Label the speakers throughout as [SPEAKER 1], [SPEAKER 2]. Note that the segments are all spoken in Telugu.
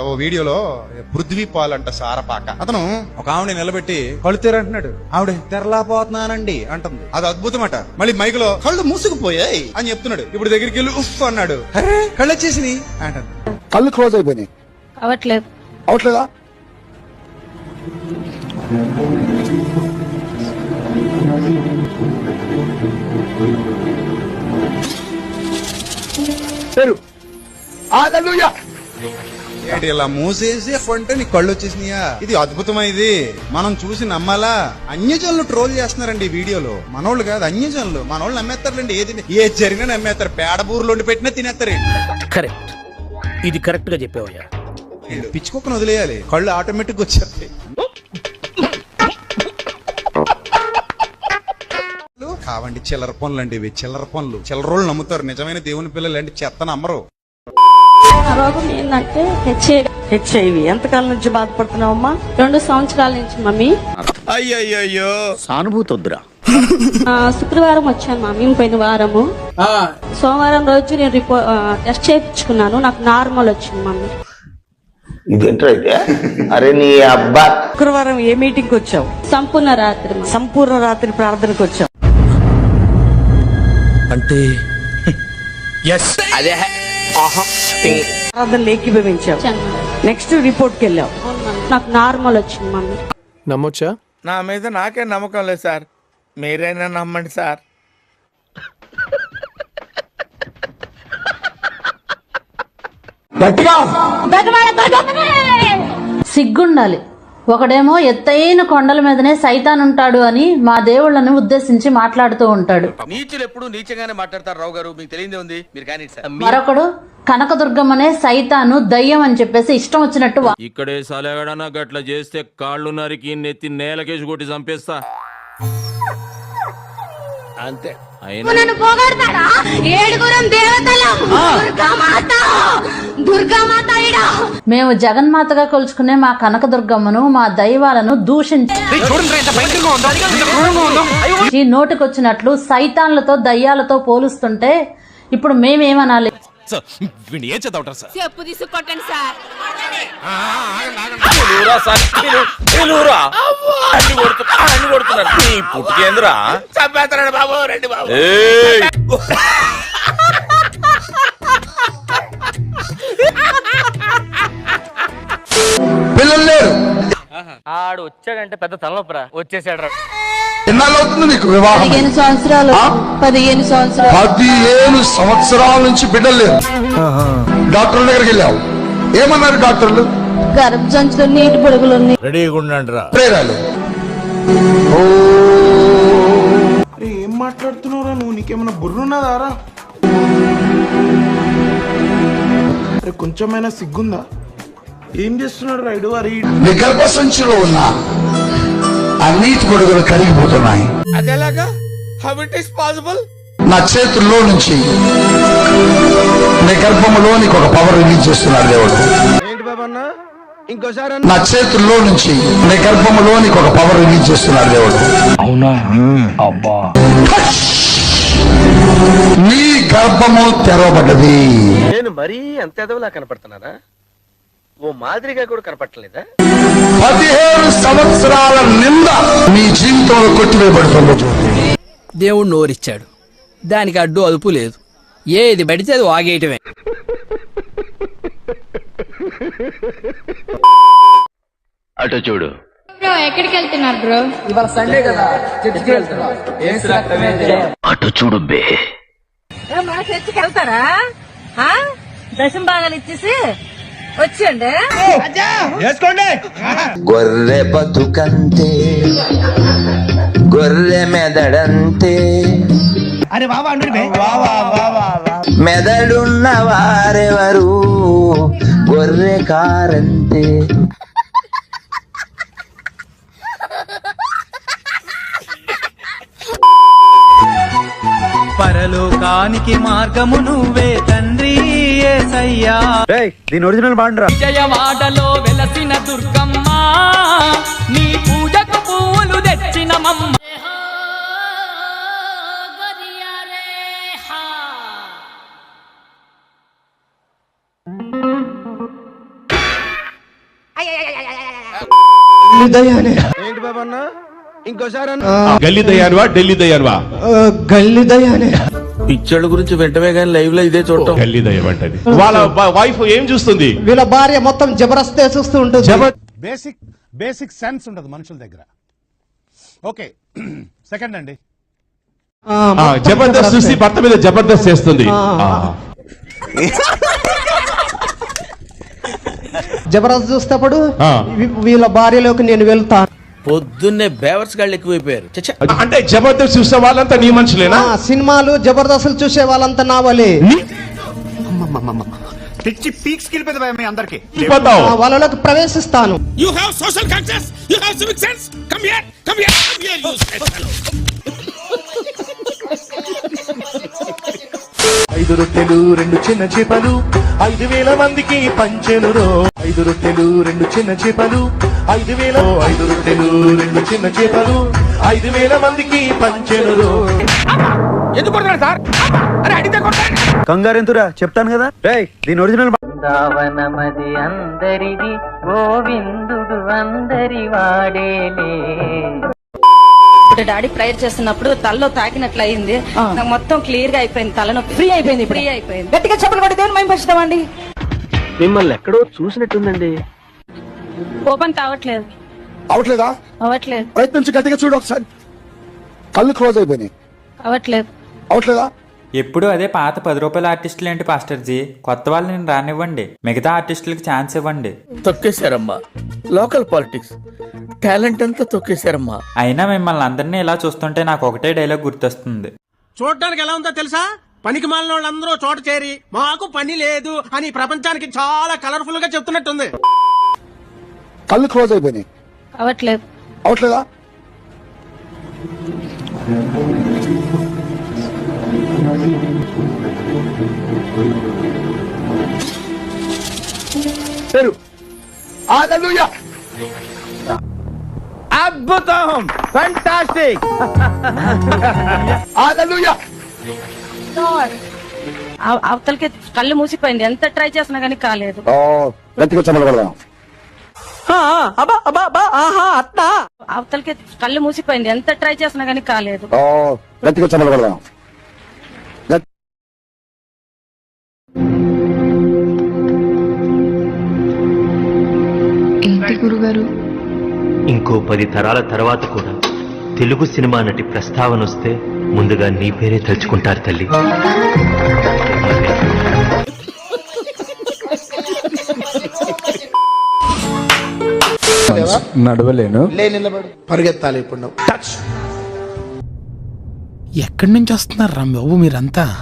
[SPEAKER 1] ఓ వీడియోలో పృథ్వీ పాల్ అంట సారపాక. అతను ఒక ఆవిడ నిలబెట్టి కళ్ళు తెరంటున్నాడు ఆవిడ తెరలాపోతున్నానండి అంటుంది. అది అద్భుతమట. మళ్ళీ మైక్లో కళ్ళు మూసుకుపోయాయి. అని చెప్తున్నాడు. ఇప్పుడు దగ్గరికి వెళ్ళి ఉఫ్ అన్నాడు. అరే కళ్ళు వచ్చేసినాయి అంటుంది.
[SPEAKER 2] కళ్ళు క్లోజ్ అయిపోయినాయి.
[SPEAKER 3] అవట్లేదు
[SPEAKER 2] అవట్లేదా
[SPEAKER 1] ఇలా మూసేసి అంటే నీ కళ్ళు వచ్చేసినాయా? ఇది అద్భుతమైంది మనం చూసి నమ్మాలా? అన్యజనులు ట్రోల్ చేస్తున్నారండి ఈ వీడియోలో. మనోళ్ళు కాదు అన్యజనులు. మనోళ్ళు నమ్మేస్తారులేండి. ఏది ఏది జరిగినా నమ్మేస్తారు. పేడ బూరులో పెట్టినా తినేస్తారు
[SPEAKER 4] కరెక్ట్. ఇది కరెక్ట్గా చెప్పావయ్యా.
[SPEAKER 1] పిచ్చుకోకను వదిలేయాలి. కళ్ళు ఆటోమేటిక్ వచ్చేస్తాయి. కావండి చిల్లర పనులు అండి ఇవి చిల్లర పనులు. చిల్లరోళ్ళు నమ్ముతారు నిజమైన దేవుని పిల్లలు అంటే చెత్త నమ్మరు
[SPEAKER 3] రోగం ఏంటంటే హెచ్ఐవి
[SPEAKER 5] హెచ్ఐవి. ఎంతకాలం నుంచి బాధపడుతున్నావమ్మా?
[SPEAKER 3] రెండు సంవత్సరాల నుంచి మమ్మీ.
[SPEAKER 4] సానుభూతి వద్దురా
[SPEAKER 3] ఆ, శుక్రవారం వచ్చాను మమ్మీ పోయిన వారము. సోమవారం రోజు నేను రిపో ఆ, టెస్ట్ చేయించుకున్నాను నాకు నార్మల్ వచ్చింది మమ్మీ.
[SPEAKER 6] ఇదేంటైతే అరే నీ అబ్బా.
[SPEAKER 5] శుక్రవారం ఏ మీటింగ్కి వచ్చావు?
[SPEAKER 3] సంపూర్ణ రాత్రి.
[SPEAKER 5] సంపూర్ణ రాత్రి ప్రార్థనకు వచ్చావు?
[SPEAKER 4] అంటే
[SPEAKER 3] వచ్చాను మమ్మీ.
[SPEAKER 5] నెక్స్ట్ రిపోర్ట్కి వెళ్ళావు.
[SPEAKER 3] నాకు నార్మల్ వచ్చింది మమ్మీ.
[SPEAKER 7] నమ్మొచ్చా?
[SPEAKER 8] నా మీద నాకే నమ్మకం లేదు సార్. మీరైనా నమ్మండి సార్.
[SPEAKER 9] సిగ్గుండాలి. ఒకడేమో ఎత్తైన కొండల మీదనే సైతాన్ ఉంటాడు అని మా దేవుళ్ళని ఉద్దేశించి మాట్లాడుతూ ఉంటాడు.
[SPEAKER 8] నీచులు ఎప్పుడు నీచంగానే మాట్లాడతారు రావు గారు. మీకు తెలియదే ఉంది. మీరు కానీ
[SPEAKER 9] మరొకడు కనకదుర్గమ్మనే సైతాను దయ్యం అని చెప్పేసి ఇష్టం వచ్చినట్టు వా-
[SPEAKER 7] ఇక్కడే సలగడనా గట్ల చేస్తే కాళ్ళు నరికి నెత్తి నేలకేసి కొట్టి చంపేస్తా.
[SPEAKER 4] అంతే.
[SPEAKER 7] అయినా
[SPEAKER 9] మేము జగన్మాతగా కొలుచుకునే మా కనకదుర్గమ్మను మా దైవాలను దూషించి ఈ నోటికొచ్చినట్లు సైతాన్లతో దయ్యాలతో పోలుస్తుంటే ఇప్పుడు మేమేమనాలి?
[SPEAKER 7] ఏం చదవటారు సార్?
[SPEAKER 3] చెప్పు తీసుకొట్టండి సార్.
[SPEAKER 7] పుట్టుకేంద్రా?
[SPEAKER 8] చంపేస్తున్నాడు బాబు రండి బాబు. ఆడు వచ్చాడంటే పెద్ద తలనొప్పరా. వచ్చేసాడు
[SPEAKER 2] ఎన్నాళ్ళు అవుతుంది నీకు వివాహం?
[SPEAKER 3] పదిహేను సంవత్సరాలు? పదిహేను సంవత్సరాలు.
[SPEAKER 2] పదిహేను సంవత్సరాల నుంచి బిడ్డలు లేరు. డాక్టర్ దగ్గరికి వెళ్ళావు. ఏమన్నారు డాక్టర్లు?
[SPEAKER 3] గర్భ సంచులు నీటి పొడుగులు
[SPEAKER 7] రెడీగా ఉండండి రా.
[SPEAKER 2] ప్రేరాలు.
[SPEAKER 8] ఏం మాట్లాడుతున్నావురా నువ్వు? నీకేమైనా బుర్రున్నదారా? కొంచెమైనా సిగ్గుందా? ఏం చేస్తున్నాడు రైడు అరే
[SPEAKER 2] నీ గర్భ సంచిలో ఉన్న. ఆ నీటి గొడుగులు కరిగిపోతున్నాయి.
[SPEAKER 8] అదేలాగా హౌ ఇట్ ఇస్ పాసిబుల్
[SPEAKER 2] నా చేతుల్లో నుంచి నీ ఒక పవర్ రిలీజ్ చేస్తున్నాడు దేవుడు.
[SPEAKER 8] ఏంటి బాబన్న? ఇంకోసారి
[SPEAKER 2] నా చేతుల్లో నుంచి నీ గర్భములో నీకు ఒక పవర్ రిలీజ్ చేస్తున్నాడు దేవుడు. అవునా? అబ్బా. నీ గర్భము తెరవబడ్డది.
[SPEAKER 8] నేను మరీ అంత ఎదవలా కనపడుతున్నారా ఓ మాదిరిగా కూడా కనపడలేదా
[SPEAKER 2] పదిహేను సంవత్సరాల నింద నీ జీవితంలో కొట్టివేయబడుతుంది
[SPEAKER 10] దేవుడు నోరిచ్చాడు. దానికి అడ్డు అదుపు లేదు. ఏది పడితే అది వాగేయటమే.
[SPEAKER 6] అటు చూడు.
[SPEAKER 3] బ్రో ఎక్కడికి వెళ్తున్నారు బ్రో?
[SPEAKER 6] అటు చూడు బే.
[SPEAKER 5] మన చర్చికి వెళ్తారా? ఆ? దశం భాగాలు ఇచ్చేసి వచ్చేయండి.
[SPEAKER 6] గొర్రె బతుకంతే గొర్రె మెదడంతే. మెదడున్న వారెవరు గొర్రె కారంతే.
[SPEAKER 10] పరలోకానికి మార్గము నువ్వే తండ్రి.
[SPEAKER 8] దీని ఒరిజినల్ బాండ్రా
[SPEAKER 10] విజయవాడలో వెలసిన దుర్గమ్మ నీ పూజకు
[SPEAKER 11] పూలు తెచ్చిన మమ్మ. ఇంకోసారి
[SPEAKER 4] గల్లీ దయాన్వా ఢిల్లీ దయాన్వా? గల్లీ దయానే.
[SPEAKER 11] పిచ్చోళ్ళ గురించి వెంటనే కానీ లైవ్లో ఇదే చూడటం.
[SPEAKER 4] వాళ్ళ వైఫ్ ఏం చూస్తుంది?
[SPEAKER 5] వీళ్ళ భార్య మొత్తం జబరస్తే చూస్తూ ఉంటుంది.
[SPEAKER 12] బేసిక్ బేసిక్ సెన్స్ ఉండదు మనుషుల దగ్గర. ఓకే సెకండ్ అండి.
[SPEAKER 4] ఆ, జబర్దస్త్ చూసి భర్త మీద జబర్దస్త్ చేస్తుంది. ఆ.
[SPEAKER 5] జబరదస్త్
[SPEAKER 4] ఆ.
[SPEAKER 5] వీ- వీళ్ళ భార్యలోకి నేను వెళ్తాను.
[SPEAKER 11] పొద్దున్నే బేవర్స్ గాళ్ళు ఎక్కువైపోయారు. చచ్చా
[SPEAKER 4] అంటే జబర్దస్త్ చూసే వాళ్ళంతా నీ మనుషులేనా?
[SPEAKER 5] ఆ, సినిమాలు జబర్దస్తులు చూసే వాళ్ళంతా నా వలే
[SPEAKER 12] పిచ్చి పీక్స్ కిలిపోయింది మీ అందరికి.
[SPEAKER 4] పోతావు
[SPEAKER 5] ఆ, వాళ్ళలోకి ప్రవేశిస్తాను.
[SPEAKER 4] You have social conscious you have civic sense come here come here come here you
[SPEAKER 13] ఐదు రొట్టెలు రెండు చిన్న చేపలు. ఐదు వేల మందికి పంచెను ఐదు రొట్టెలు రెండు చిన్న చేపలు. ఐదు వేల ఐదు రొట్టెలు రెండు చిన్న చేపలు. ఐదు వేల మందికి పంచెను
[SPEAKER 11] ఎందుకు కొడతాడు సార్? అరే అడిగితే కొడతాడు.
[SPEAKER 13] కంగారు ఎంతురా చెప్తాను కదా. రేయ్ దీని ఒరిజినల్
[SPEAKER 14] బృందావనమది అందరిది గోవిందుడు అందరి వాడేలే
[SPEAKER 15] డాడీ ప్రేయర్ చేస్తున్నప్పుడు తలలో తాకినట్లు అయింది నాకు మొత్తం క్లియర్గా అయిపోయింది తలనొప్పి. ఫ్రీ అయిపోయింది ఫ్రీ అయిపోయింది. గట్టిగా చెప్పలు కొట్టి దేవుని
[SPEAKER 11] మిమ్మల్ని ఎక్కడో చూసినట్టుందండి.
[SPEAKER 15] ఓపెన్ కావట్లేదు
[SPEAKER 13] అవట్లేదా?
[SPEAKER 15] అవ్వట్లేదు
[SPEAKER 13] ప్రయత్నించి గట్టిగా చూడు ఒకసారి. కళ్ళు క్లోజ్ అయిపోయినాయి.
[SPEAKER 15] అవ్వట్లేదు
[SPEAKER 13] అవట్లేదా?
[SPEAKER 16] ఎప్పుడు అదే పాత పది రూపాయల ఆర్టిస్టులు ఏంటి పాస్టర్జీ కొత్త వాళ్ళని రానివ్వండి. మిగతా ఆర్టిస్టులకి ఛాన్స్ ఇవ్వండి.
[SPEAKER 8] తొక్కేశారమ్మా. లోకల్ పాలిటిక్స్ టాలెంట్ అంతా తొక్కేశారమ్మా.
[SPEAKER 16] అయినా మిమ్మల్ని అందరినీ ఇలా చూస్తుంటే నాకు ఒకటే డైలాగ్ గుర్తొస్తుంది.
[SPEAKER 4] చూడడానికి ఎలా ఉందో తెలుసా? పనికి మాలిన వాళ్ళందరూ చోట చేరి మాకు పని లేదు అని ప్రపంచానికి చాలా కలర్ఫుల్గా చెప్తున్నట్టుంది.
[SPEAKER 13] కళ్ళు క్లోజ్ అయిపోయినాయి.
[SPEAKER 15] అవ్వట్లేదు.
[SPEAKER 13] అవట్లేదా పేరు. హల్లెలూయా
[SPEAKER 11] అద్భుతం. ఫంటాస్టిక్
[SPEAKER 15] అవతలకి కళ్ళు మూసిపోయింది. ఎంత ట్రై చేసినా కానీ కాలేదు. అవతలకి కళ్ళు మూసిపోయింది. ఎంత ట్రై చేసినా కానీ కాలేదు. ఏంటి గురుగారు?
[SPEAKER 14] ఇంకో పది తరాల తర్వాత కూడా తెలుగు సినిమా నటి ప్రస్తావన వస్తే ముందుగా నీ పేరే తలుచుకుంటారు తల్లి.
[SPEAKER 13] నడవలేను.
[SPEAKER 12] పరిగెత్తాలి ఇప్పుడు టచ్.
[SPEAKER 4] ఎక్కడి నుంచి వస్తున్నారు రా బాబు మీరంతా?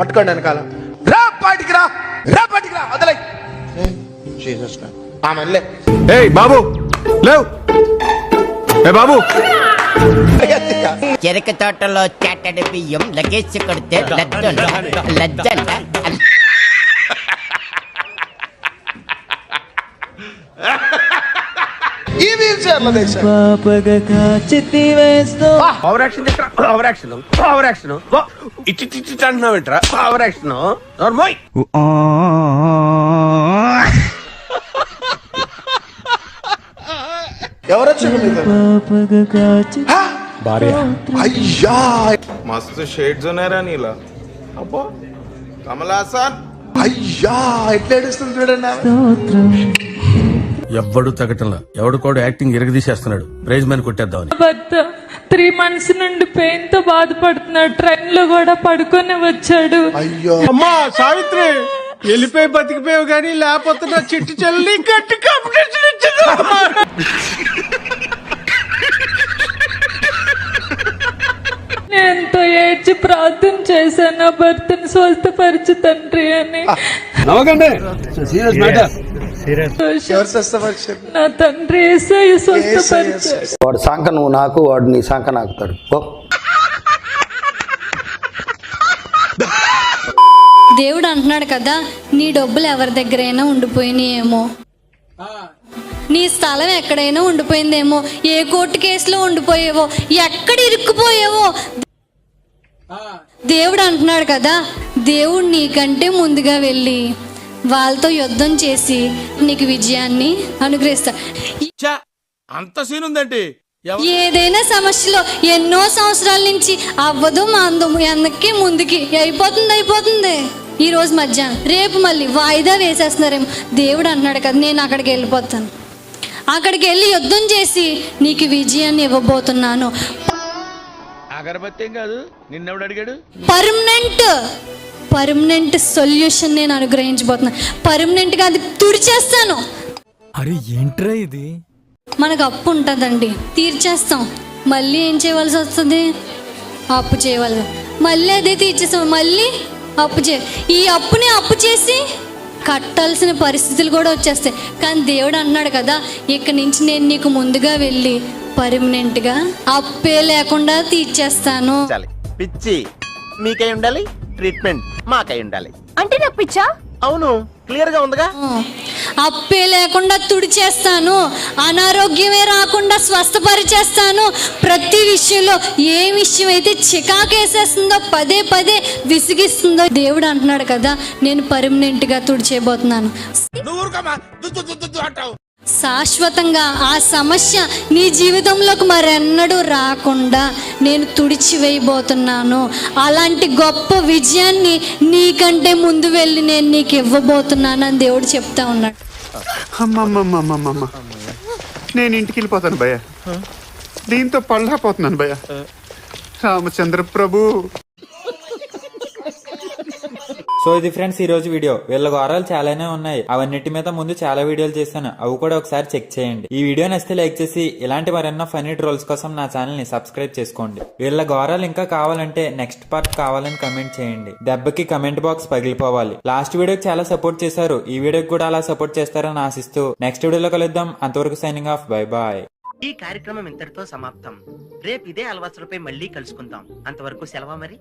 [SPEAKER 12] పట్టుకోండి వెనకాల. రా పాటికి రా రా పాటికి రా వదలై జీసస్ ఆమె
[SPEAKER 13] బాబు. లేవు. ఏ బాబు?
[SPEAKER 14] చెరక తోటలో చెట్టడి బియ్యం లగేజ్ కొడితే లజ్జ లజ్జ
[SPEAKER 12] ఈ వీల్ చైర్లో తెచ్చారు
[SPEAKER 11] over action over action over action ఇట్టి ఇట్టి అంటున్నావు ఏంట్రా ఓవర్ యాక్షన్ నార్మోయ్
[SPEAKER 12] ఎవరొచ్చారు మీతో
[SPEAKER 13] అయ్యా!
[SPEAKER 17] మస్తు షేడ్స్ ఉన్నారా నీలా. అబ్బో కమలాసన్
[SPEAKER 12] అయ్యా! ఎట్లా ఏడుస్తుంది చూడండి ఆమె.
[SPEAKER 4] ఎవ్వడు తగ్గటంలా? ఎవడు కూడా యాక్టింగ్ ఇరగదీసేస్తున్నాడు. ప్రైజ్ మ్యాన్ కొట్టేద్దామని.
[SPEAKER 15] భర్త త్రీ మంత్స్ నుండి పెయిన్తో బాధపడుతున్నాడు. ట్రైన్లో కూడా పడుకొని వచ్చాడు.
[SPEAKER 12] అయ్యో!
[SPEAKER 4] అమ్మా సావిత్రి వెళ్ళిపోయి బతికిపోయావు కానీ లేకపోతే నా చిట్టు చెల్లి గట్టి కాంపిటీషన్
[SPEAKER 15] ఎంతో ఏడ్చి ప్రార్థన చేశాను నా భర్తను స్వస్థపరచు తండ్రి అని. నా తండ్రి స్వస్థపరచు
[SPEAKER 13] వాడు సంక నువ్వు నాకు వాడు నీ సంక నాకుతాడు
[SPEAKER 15] దేవుడు అంటున్నాడు కదా నీ డబ్బులు ఎవరి దగ్గరైనా ఉండిపోయినాయేమో. నీ స్థలం ఎక్కడైనా ఉండిపోయిందేమో? ఏ కోర్టు కేసులో ఉండిపోయేవో? ఎక్కడ ఇరుక్కుపోయేవో? దేవుడు అంటున్నాడు కదా దేవుడు నీకంటే ముందుగా వెళ్ళి
[SPEAKER 3] వాళ్ళతో యుద్ధం చేసి నీకు విజయాన్ని అనుగ్రహిస్తా
[SPEAKER 8] అంత సీన్ ఉందండి
[SPEAKER 3] ఏదైనా సమస్యలో ఎన్నో సంవత్సరాల నుంచి అవ్వదు మాందము వెనక్కి ముందుకి అయిపోతుంది అయిపోతుంది. ఈ రోజు మధ్యాహ్నం రేపు మళ్ళీ వాయిదా వేసేస్తున్నారేమో. దేవుడు అన్నాడు కదా నేను అక్కడికి వెళ్ళిపోతాను. అక్కడికి వెళ్ళి యుద్ధం చేసి నీకు విజయాన్ని ఇవ్వబోతున్నాను.
[SPEAKER 8] అగరబత్తి కాదు? నిన్నెవడు అడిగాడు?
[SPEAKER 3] పర్మనెంట్ పర్మనెంట్ సొల్యూషన్ నేను అనుగ్రహించబోతున్నాను పర్మనెంట్గా అది తుడిచేస్తాను.
[SPEAKER 10] అరే ఏంట్రా ఇది?
[SPEAKER 3] మనకు అప్పు ఉంటుందండి. తీర్చేస్తాం. మళ్ళీ ఏం చేయవలసి వస్తుంది? అప్పు చేయవలసి మళ్ళీ అదే తీర్చేస్తాం. మళ్ళీ అప్పు చే ఈ అప్పుని అప్పు చేసి కట్టాల్సిన పరిస్థితులు కూడా వచ్చేస్తాయి. కానీ దేవుడు అన్నాడు కదా ఇక్కడి నుంచి నేను నీకు ముందుగా వెళ్ళి పర్మనెంట్గా అప్పే లేకుండా తీర్చేస్తాను.
[SPEAKER 8] పిచ్చి మీకై ఉండాలి ట్రీట్మెంట్ మాకై ఉండాలి.
[SPEAKER 3] అంటే నాకు పిచ్చా?
[SPEAKER 8] అవును క్లియర్గా ఉందిగా
[SPEAKER 3] అప్పే లేకుండా తుడిచేస్తాను. అనారోగ్యమే రాకుండా స్వస్థపరిచేస్తాను. ప్రతి విషయంలో ఏ విషయం అయితే చికాకేసేస్తుందో పదే పదే విసిగిస్తుందో దేవుడు అంటున్నాడు కదా నేను పర్మనెంట్గా తుడిచేయబోతున్నాను. శాశ్వతంగా ఆ సమస్య నీ జీవితంలోకి మరెన్నడూ రాకుండా నేను తుడిచివేయబోతున్నాను. అలాంటి గొప్ప విజయాన్ని నీకంటే ముందు వెళ్ళి నేను నీకు ఇవ్వబోతున్నాను అని దేవుడు చెప్తా ఉన్నాడు.
[SPEAKER 2] అమ్మమ్మమ్మమ్మమ్మ నేను ఇంటికి వెళ్ళిపోతాను భయ్య. దీంతో పళ్ళపోతున్నాను భయ్య. రామచంద్ర ప్రభు
[SPEAKER 16] సో ఇది ఫ్రెండ్స్ ఈ రోజు వీడియో. వీళ్ళ గోరాలు చాలానే ఉన్నాయి. అవన్నిటి మీద ముందు చాలా వీడియోలు చేశాను. అవి కూడా ఒకసారి చెక్ చేయండి. ఈ వీడియో నచ్చితే లైక్ చేసి ఇలాంటి మరెన్నో ఫనీ ట్రోల్స్ కోసం నా ఛానల్ని సబ్స్క్రైబ్ చేసుకోండి. వీళ్ళ ఘోరాలు ఇంకా కావాలంటే నెక్స్ట్ పార్ట్ కావాలని కమెంట్ చేయండి. దెబ్బకి కమెంట్ బాక్స్ పగిలిపోవాలి. లాస్ట్ వీడియోకి చాలా సపోర్ట్ చేశారు. ఈ వీడియోకి కూడా అలా సపోర్ట్ చేస్తారని ఆశిస్తూ నెక్స్ట్ వీడియోలో కలుద్దాం. అంతవరకు సైనింగ్ ఆఫ్. Bye bye.
[SPEAKER 4] ఈ కార్యక్రమం ఇంతటితో సమాప్తం. రేపు ఇదే అలవాసులపై మళ్ళీ కలుసుకుందాం. అంతవరకు సెలవు మరి?